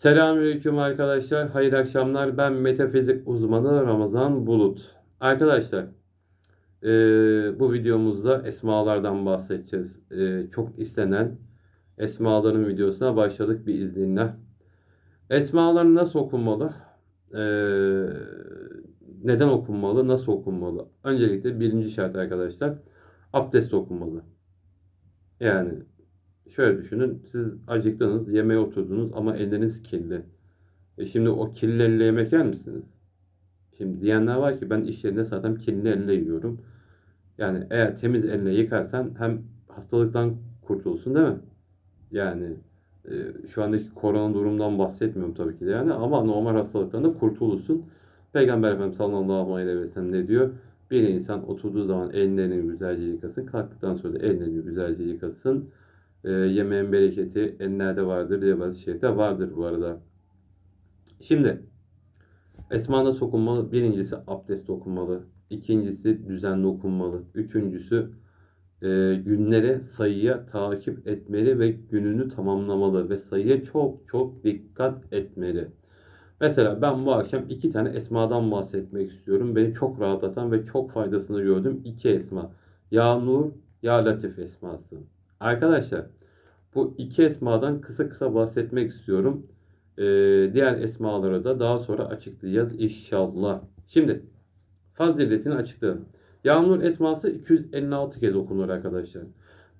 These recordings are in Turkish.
Selamünaleyküm arkadaşlar. Hayırlı akşamlar. Ben metafizik uzmanı Ramazan Bulut. Arkadaşlar, eee, bu videomuzda esmalardan bahsedeceğiz. Eee, çok istenen esmaların videosuna başladık bir iznillah. Esmalar nasıl okunmalı? Eee, neden okunmalı? Nasıl okunmalı? Öncelikle birinci şart arkadaşlar, abdest okunmalı. Yani Şöyle düşünün. Siz acıktınız, yemeğe oturdunuz ama elleriniz kirli. E şimdi o kirli elle yemek yer misiniz? Şimdi diyenler var ki ben iş yerinde zaten kirli elle yiyorum. Yani eğer temiz elle yıkarsan hem hastalıktan kurtulursun değil mi? Yani e, şu andaki korona durumdan bahsetmiyorum tabii ki de yani ama normal hastalıktan da kurtulursun. Peygamber Efendimiz sallallahu aleyhi ve sellem ne diyor? Bir insan oturduğu zaman ellerini güzelce yıkasın. Kalktıktan sonra da ellerini güzelce yıkasın. E, yemeğin bereketi enlerde vardır diye bazı şeyde vardır bu arada. Şimdi esmanda sokunmalı. Birincisi abdest okunmalı. İkincisi düzenli okunmalı. Üçüncüsü e, günleri sayıya takip etmeli ve gününü tamamlamalı ve sayıya çok çok dikkat etmeli. Mesela ben bu akşam iki tane esmadan bahsetmek istiyorum. Beni çok rahatlatan ve çok faydasını gördüm. iki esma. Ya Nur, Ya Latif esması. Arkadaşlar bu iki esmadan kısa kısa bahsetmek istiyorum. Ee, diğer esmaları da daha sonra açıklayacağız inşallah. Şimdi faziletini açıklayalım. Yağmur esması 256 kez okunur arkadaşlar.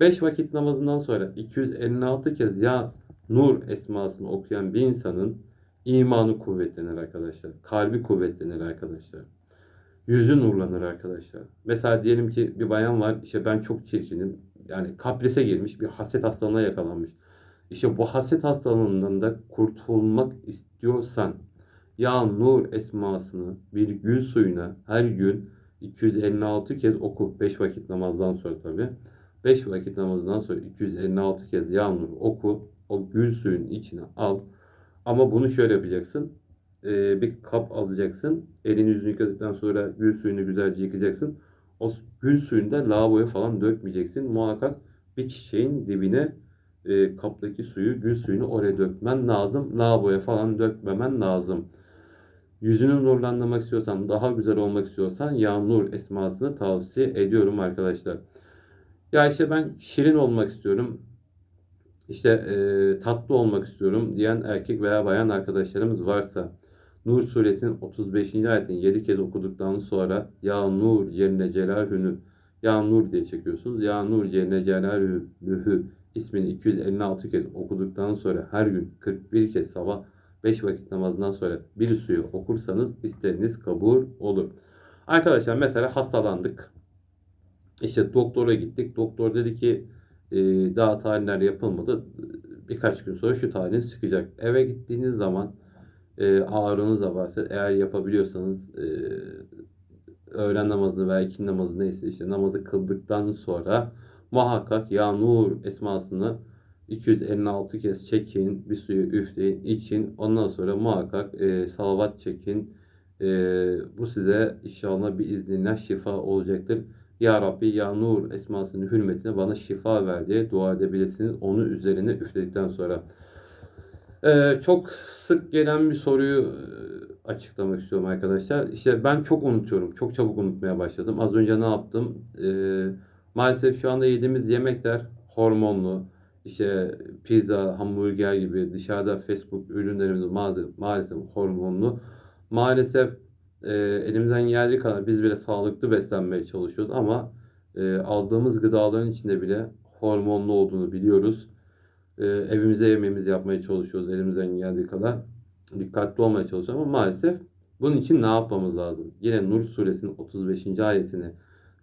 5 vakit namazından sonra 256 kez ya nur esmasını okuyan bir insanın imanı kuvvetlenir arkadaşlar. Kalbi kuvvetlenir arkadaşlar. Yüzü nurlanır arkadaşlar. Mesela diyelim ki bir bayan var işte ben çok çirkinim yani kaprise girmiş bir haset hastalığına yakalanmış. İşte bu haset hastalığından da kurtulmak istiyorsan ya nur esmasını bir gül suyuna her gün 256 kez oku. 5 vakit namazdan sonra tabi. 5 vakit namazdan sonra 256 kez ya nur oku. O gül suyun içine al. Ama bunu şöyle yapacaksın. Ee, bir kap alacaksın. Elini yüzünü yıkadıktan sonra gül suyunu güzelce yıkacaksın o gül suyunda lavaboya falan dökmeyeceksin. Muhakkak bir çiçeğin dibine e, kaptaki suyu, gül suyunu oraya dökmen lazım. Lavaboya falan dökmemen lazım. Yüzünü nurlandırmak istiyorsan, daha güzel olmak istiyorsan Yağmur esmasını tavsiye ediyorum arkadaşlar. Ya işte ben şirin olmak istiyorum. İşte e, tatlı olmak istiyorum diyen erkek veya bayan arkadaşlarımız varsa Nur suresinin 35. ayetini 7 kez okuduktan sonra Ya Nur Celle Celalhü'nü Ya Nur diye çekiyorsunuz. Ya Nur Celle Celalhü'hü ismini 256 kez okuduktan sonra her gün 41 kez sabah 5 vakit namazından sonra bir suyu okursanız isteriniz kabul olur. Arkadaşlar mesela hastalandık. İşte doktora gittik. Doktor dedi ki e, daha tahliller yapılmadı. Birkaç gün sonra şu tahliniz çıkacak. Eve gittiğiniz zaman e, ağrınız da varsa eğer yapabiliyorsanız e, öğlen namazını veya ikindi namazı neyse işte namazı kıldıktan sonra muhakkak ya nur esmasını 256 kez çekin, bir suyu üfleyin, için. Ondan sonra muhakkak e, salavat çekin. E, bu size inşallah bir iznillah şifa olacaktır. Ya Rabbi ya Nur esmasının hürmetine bana şifa ver diye dua edebilirsiniz. Onu üzerine üfledikten sonra. Ee, çok sık gelen bir soruyu e, açıklamak istiyorum arkadaşlar. İşte ben çok unutuyorum. Çok çabuk unutmaya başladım. Az önce ne yaptım? Ee, maalesef şu anda yediğimiz yemekler hormonlu. İşte pizza, hamburger gibi dışarıda Facebook ürünlerimiz maalesef, maalesef hormonlu. Maalesef e, elimizden geldiği kadar biz bile sağlıklı beslenmeye çalışıyoruz ama e, aldığımız gıdaların içinde bile hormonlu olduğunu biliyoruz e, evimize yemeğimizi yapmaya çalışıyoruz elimizden geldiği kadar. Dikkatli olmaya çalışıyoruz ama maalesef bunun için ne yapmamız lazım? Yine Nur suresinin 35. ayetini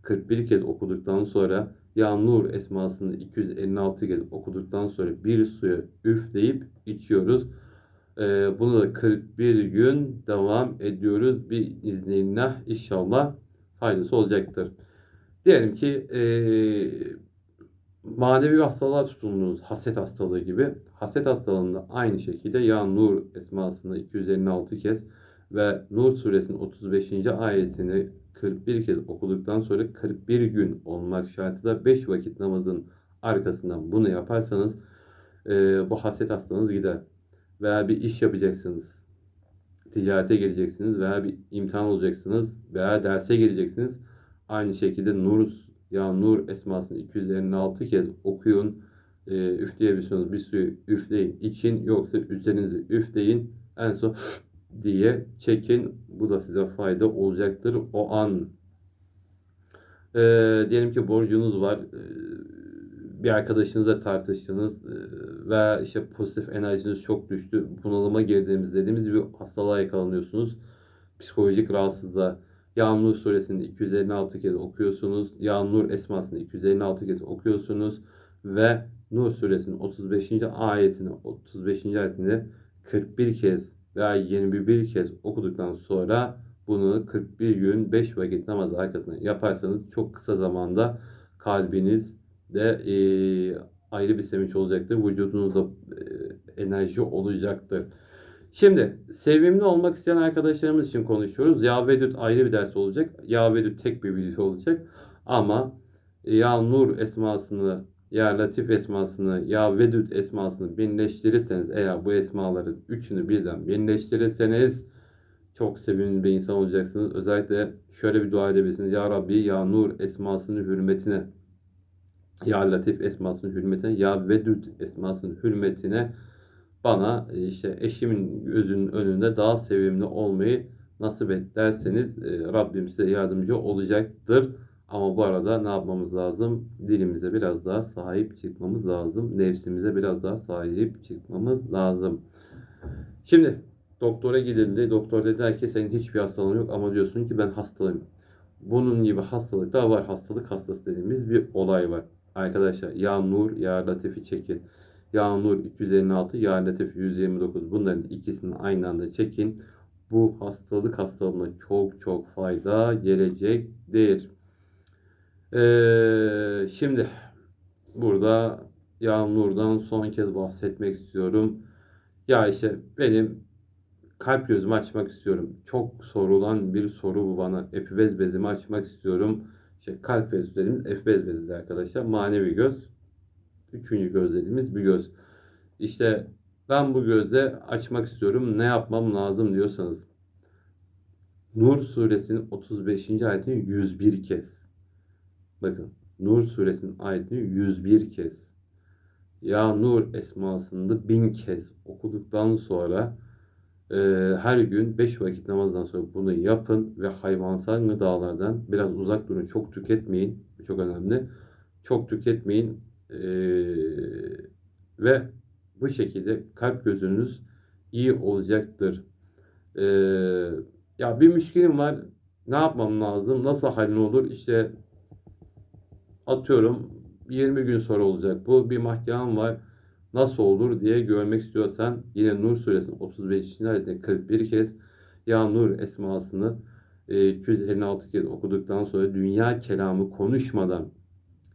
41 kez okuduktan sonra ya Nur esmasını 256 kez okuduktan sonra bir suya üfleyip içiyoruz. Ee, bunu da 41 gün devam ediyoruz. Bir iznillah inşallah faydası olacaktır. Diyelim ki e, manevi hastalığa tutundunuz. Haset hastalığı gibi. Haset hastalığında aynı şekilde ya Nur esmasını 256 kez ve Nur suresinin 35. ayetini 41 kez okuduktan sonra 41 gün olmak şartıyla 5 vakit namazın arkasından bunu yaparsanız e, bu haset hastalığınız gider. veya bir iş yapacaksınız. Ticarete gireceksiniz veya bir imtihan olacaksınız veya derse gireceksiniz. Aynı şekilde Nur ya Nur esmasını 256 kez okuyun. E, üfleyebiliyorsunuz. Bir suyu üfleyin. için yoksa üzerinizi üfleyin. En son diye çekin. Bu da size fayda olacaktır o an. E, diyelim ki borcunuz var. E, bir arkadaşınızla tartıştınız e, veya işte pozitif enerjiniz çok düştü. Bunalıma girdiğimiz dediğimiz bir hastalığa yakalanıyorsunuz. Psikolojik rahatsızlığa. Yağmur suresini 256 kez okuyorsunuz. Yağmur esmasını 256 kez okuyorsunuz. Ve Nur suresinin 35. ayetini 35. ayetini 41 kez veya 21 kez okuduktan sonra bunu 41 gün 5 vakit namaz arkasına yaparsanız çok kısa zamanda kalbiniz de e, ayrı bir sevinç olacaktır. Vücudunuzda e, enerji olacaktır. Şimdi sevimli olmak isteyen arkadaşlarımız için konuşuyoruz. Ya Vedüt ayrı bir ders olacak. Ya Vedüt tek bir video olacak. Ama Ya Nur esmasını, Ya Latif esmasını, Ya Vedüt esmasını birleştirirseniz eğer bu esmaların üçünü birden birleştirirseniz çok sevimli bir insan olacaksınız. Özellikle şöyle bir dua edebilirsiniz. Ya Rabbi Ya Nur esmasının hürmetine Ya Latif esmasının hürmetine Ya Vedüt esmasının hürmetine bana e, işte eşimin gözünün önünde daha sevimli olmayı nasip et derseniz e, Rabbim size yardımcı olacaktır. Ama bu arada ne yapmamız lazım? Dilimize biraz daha sahip çıkmamız lazım. Nefsimize biraz daha sahip çıkmamız lazım. Şimdi doktora gidildi. Doktor dediler ki senin hiçbir hastalığın yok ama diyorsun ki ben hastalıyım. Bunun gibi hastalıklar var. Hastalık hastası dediğimiz bir olay var. Arkadaşlar ya nur ya latifi çekin. Yağmur 256, Ya Latif 129. Bunların ikisini aynı anda çekin. Bu hastalık hastalığına çok çok fayda gelecektir. Ee, şimdi burada Yağmur'dan son kez bahsetmek istiyorum. Ya işte benim kalp gözümü açmak istiyorum. Çok sorulan bir soru bu bana. Epibez bezimi açmak istiyorum. İşte kalp bezi dediğimiz epibez bezidir arkadaşlar. Manevi göz. Üçüncü göz dediğimiz bir göz. İşte ben bu gözle açmak istiyorum. Ne yapmam lazım diyorsanız. Nur suresinin 35. ayetini 101 kez. Bakın Nur suresinin ayetini 101 kez. Ya Nur esmasında bin kez okuduktan sonra e, her gün 5 vakit namazdan sonra bunu yapın ve hayvansal gıdalardan biraz uzak durun. Çok tüketmeyin. Bu çok önemli. Çok tüketmeyin. E, ve bu şekilde kalp gözünüz iyi olacaktır. Ee, ya bir müşkilim var. Ne yapmam lazım? Nasıl halin olur? İşte atıyorum 20 gün sonra olacak bu. Bir mahkemem var. Nasıl olur diye görmek istiyorsan yine Nur suresinin 35. ayetinde 41 kez ya Nur esmasını 256 kez okuduktan sonra dünya kelamı konuşmadan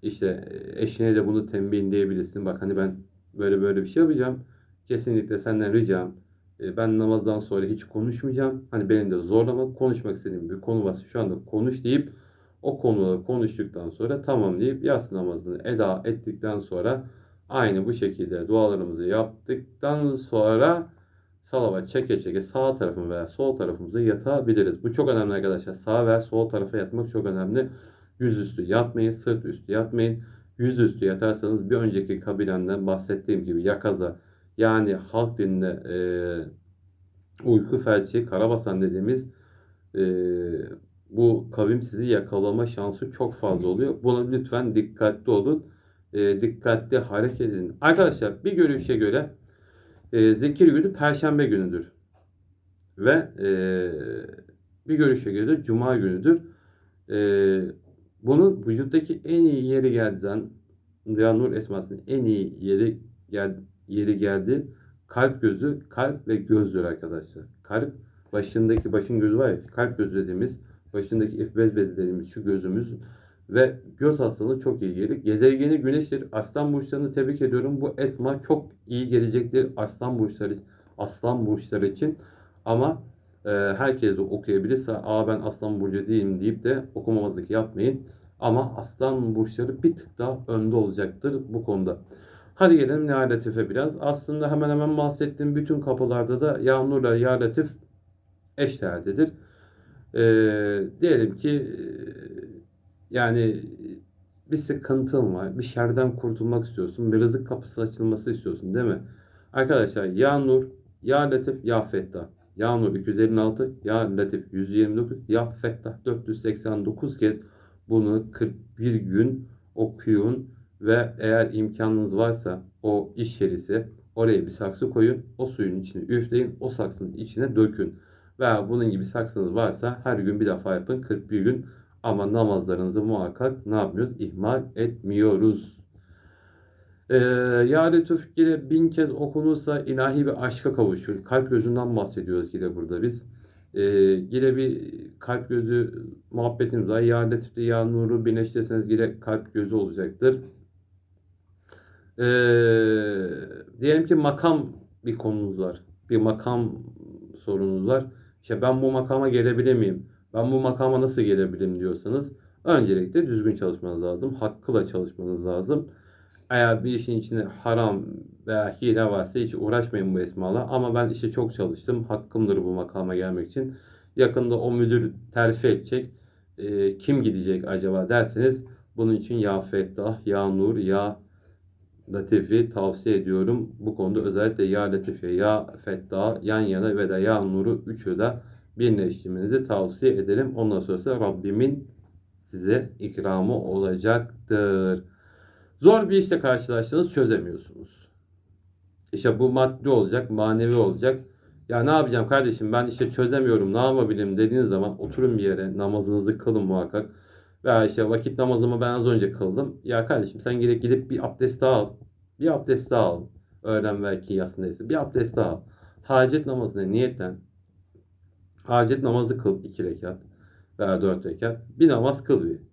işte eşine de bunu tembihleyebilirsin. Bak hani ben böyle böyle bir şey yapacağım. Kesinlikle senden ricam e, ben namazdan sonra hiç konuşmayacağım. Hani benim de zorlama konuşmak istediğim bir konu varsa şu anda konuş deyip o konuları konuştuktan sonra tamam deyip yas namazını eda ettikten sonra aynı bu şekilde dualarımızı yaptıktan sonra salavat çeke çeke sağ tarafım veya sol tarafımıza yatabiliriz. Bu çok önemli arkadaşlar. Sağ veya sol tarafa yatmak çok önemli. Yüzüstü yatmayın, sırt üstü yatmayın. Yüzüstü yatarsanız bir önceki kabilemden bahsettiğim gibi yakaza yani halk dilinde e, uyku felci, karabasan dediğimiz e, bu kavim sizi yakalama şansı çok fazla oluyor. Buna lütfen dikkatli olun. E, dikkatli hareket edin. Arkadaşlar bir görüşe göre e, zikir günü perşembe günüdür. Ve e, bir görüşe göre de cuma günüdür. E, bunun vücuttaki en iyi yeri geldiği zaman Rüya Nur esmasının en iyi yeri gel, yeri geldi. Kalp gözü, kalp ve gözdür arkadaşlar. Kalp başındaki başın gözü var ya kalp gözü dediğimiz başındaki ifbez bezi dediğimiz şu gözümüz ve göz hastalığı çok iyi gelir. Gezegeni güneştir. Aslan burçlarını tebrik ediyorum. Bu esma çok iyi gelecektir aslan burçları aslan burçları için. Ama e, herkes de okuyabilirse aa ben aslan burcu değilim deyip de okumamazlık yapmayın. Ama aslan burçları bir tık daha önde olacaktır bu konuda. Hadi gelelim Ya Latif'e biraz. Aslında hemen hemen bahsettiğim bütün kapılarda da Ya Nur'la Ya Latif eşdeğerdedir. Ee, diyelim ki e, yani bir sıkıntın var, bir şerden kurtulmak istiyorsun, bir rızık kapısı açılması istiyorsun değil mi? Arkadaşlar Ya Nur, Ya. Ya Nur 256, Ya Latif 129, Ya Fettah 489 kez bunu 41 gün okuyun ve eğer imkanınız varsa o iş yerisi oraya bir saksı koyun, o suyun içine üfleyin, o saksının içine dökün. Veya bunun gibi saksınız varsa her gün bir defa yapın 41 gün ama namazlarınızı muhakkak ne yapmıyoruz? İhmal etmiyoruz. Ya Lütuf yine bin kez okunursa ilahi bir aşka kavuşur. Kalp gözünden bahsediyoruz yine burada biz. Ee, yine bir kalp gözü muhabbetimiz var. Ya Latif'te Ya Nur'u birleştirirseniz yine kalp gözü olacaktır. Ee, diyelim ki makam bir konunuz var. Bir makam sorunuz var. İşte ben bu makama gelebilir miyim? Ben bu makama nasıl gelebilirim diyorsanız öncelikle düzgün çalışmanız lazım. Hakkıyla çalışmanız lazım. Eğer bir işin içinde haram veya hile varsa hiç uğraşmayın bu esmalarla. Ama ben işte çok çalıştım. Hakkımdır bu makama gelmek için. Yakında o müdür terfi edecek. Ee, kim gidecek acaba derseniz bunun için ya Fettah, ya Nur, ya Latif'i tavsiye ediyorum. Bu konuda özellikle ya Latif'e, ya Fettah yan yana ve de ya Nur'u üçü de birleştirmenizi tavsiye ederim. Ondan sonrası Rabbimin size ikramı olacaktır. Zor bir işle karşılaştınız çözemiyorsunuz. İşte bu maddi olacak, manevi olacak. Ya ne yapacağım kardeşim ben işte çözemiyorum ne yapabilirim dediğiniz zaman oturun bir yere namazınızı kılın muhakkak. Veya işte vakit namazımı ben az önce kıldım. Ya kardeşim sen gidip gidip bir abdest daha al. Bir abdest daha al. Öğlen belki yasındaysa bir abdest daha al. Hacet namazına niyetten hacet namazı kıl iki rekat veya dört rekat. Bir namaz kıl bir.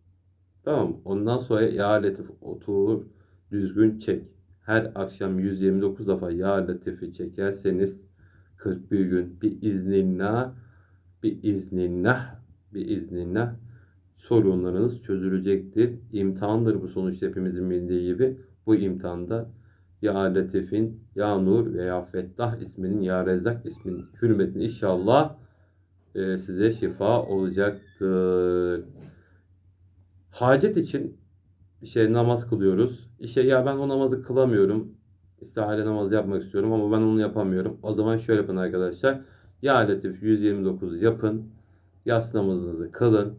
Tamam? Ondan sonra ya latif otur düzgün çek. Her akşam 129 defa ya latifi çekerseniz 41 gün bir iznillah bir iznillah bir iznillah sorunlarınız çözülecektir. İmtihandır bu sonuçta hepimizin bildiği gibi. Bu imtihanda Ya Latif'in, Ya Nur veya Fettah isminin, Ya Rezzak isminin hürmetine inşallah e, size şifa olacaktır. Hacet için şey namaz kılıyoruz. İşte ya ben o namazı kılamıyorum. İstihare namazı yapmak istiyorum ama ben onu yapamıyorum. O zaman şöyle yapın arkadaşlar. Ya Latif 129 yapın. Yas namazınızı kılın.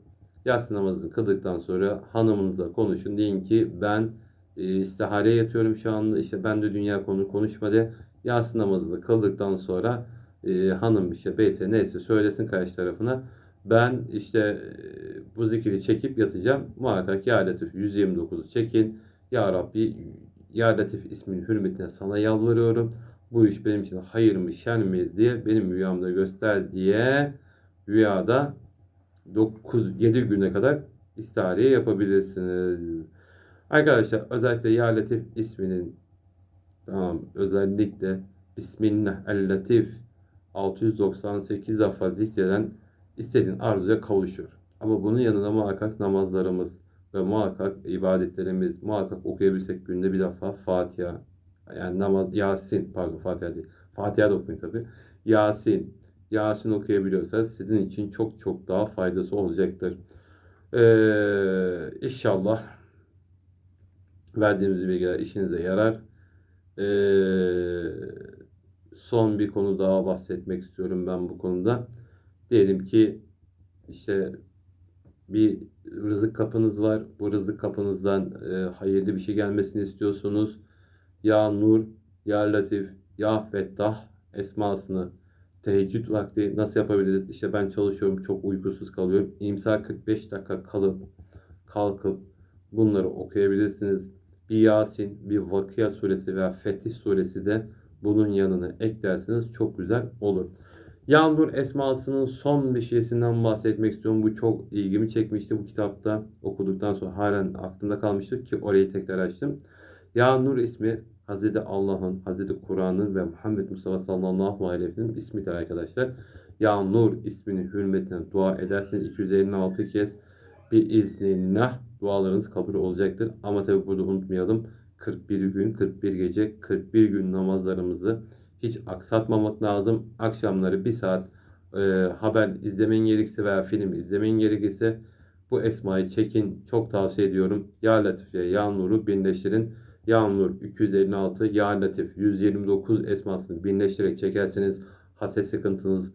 Yas namazını kıldıktan sonra hanımınıza konuşun. Deyin ki ben e, istihareye yatıyorum şu anda. İşte ben de dünya konu konuşma de. Yas namazını kıldıktan sonra e, hanım işte beyse neyse söylesin karşı tarafına. Ben işte e, bu zikri çekip yatacağım. Muhakkak Ya Latif 129'u çekin. Ya Rabbi Ya Latif isminin hürmetine sana yalvarıyorum. Bu iş benim için hayır mı şen mi diye benim rüyamda göster diye rüyada 9 7 güne kadar istihariye yapabilirsiniz. Arkadaşlar özellikle Ya Latif isminin tamam özellikle Bismillah el Latif 698 defa zikreden istediğin arzuya kavuşur. Ama bunun yanında muhakkak namazlarımız ve muhakkak ibadetlerimiz muhakkak okuyabilsek günde bir defa Fatiha yani namaz Yasin pardon Fatiha değil. Fatiha da okuyun tabi. Yasin Yasin okuyabiliyorsanız sizin için çok çok daha faydası olacaktır. Ee, inşallah verdiğimiz bilgiler işinize yarar. Ee, son bir konu daha bahsetmek istiyorum ben bu konuda. Diyelim ki işte bir rızık kapınız var. Bu rızık kapınızdan e, hayırlı bir şey gelmesini istiyorsunuz. Ya Nur, Ya Latif, Ya Fettah esmasını teheccüd vakti nasıl yapabiliriz? İşte ben çalışıyorum, çok uykusuz kalıyorum. İmsa 45 dakika kalıp, kalkıp bunları okuyabilirsiniz. Bir Yasin, bir Vakıya suresi veya Fetih suresi de bunun yanına eklerseniz çok güzel olur. Yağmur esmasının son bir şeysinden bahsetmek istiyorum. Bu çok ilgimi çekmişti bu kitapta. Okuduktan sonra halen aklımda kalmıştır ki orayı tekrar açtım. Ya Nur ismi Hazreti Allah'ın, Hazreti Kur'an'ın ve Muhammed Mustafa sallallahu aleyhi ve sellem ismidir arkadaşlar. Ya Nur isminin hürmetine dua ederseniz 256 kez bir iznillah dualarınız kabul olacaktır. Ama tabi burada unutmayalım. 41 gün, 41 gece, 41 gün namazlarımızı hiç aksatmamak lazım. Akşamları bir saat e, haber izlemen gerekirse veya film izlemen gerekirse bu esmayı çekin. Çok tavsiye ediyorum. Ya Latif Ya Nur'u birleştirin. Ya Nur 256, Ya Latif 129 esmasını birleştirerek çekerseniz haset sıkıntınız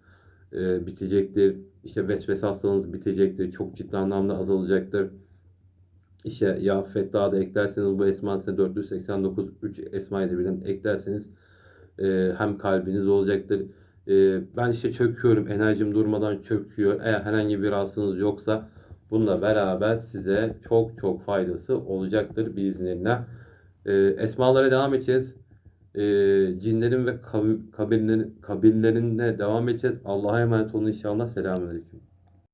e, bitecektir. İşte vesvese hastalığınız bitecektir. Çok ciddi anlamda azalacaktır. İşte Ya Fettah'ı da eklerseniz bu esmasına 489 3 esmayı da birden eklerseniz e, hem kalbiniz olacaktır. E, ben işte çöküyorum. Enerjim durmadan çöküyor. Eğer herhangi bir rahatsızlığınız yoksa bununla beraber size çok çok faydası olacaktır biiznillah. E, esmalara devam edeceğiz. E, cinlerin ve kabi- kabirlerin, kabirlerine devam edeceğiz. Allah'a emanet olun inşallah. Selamünaleyküm.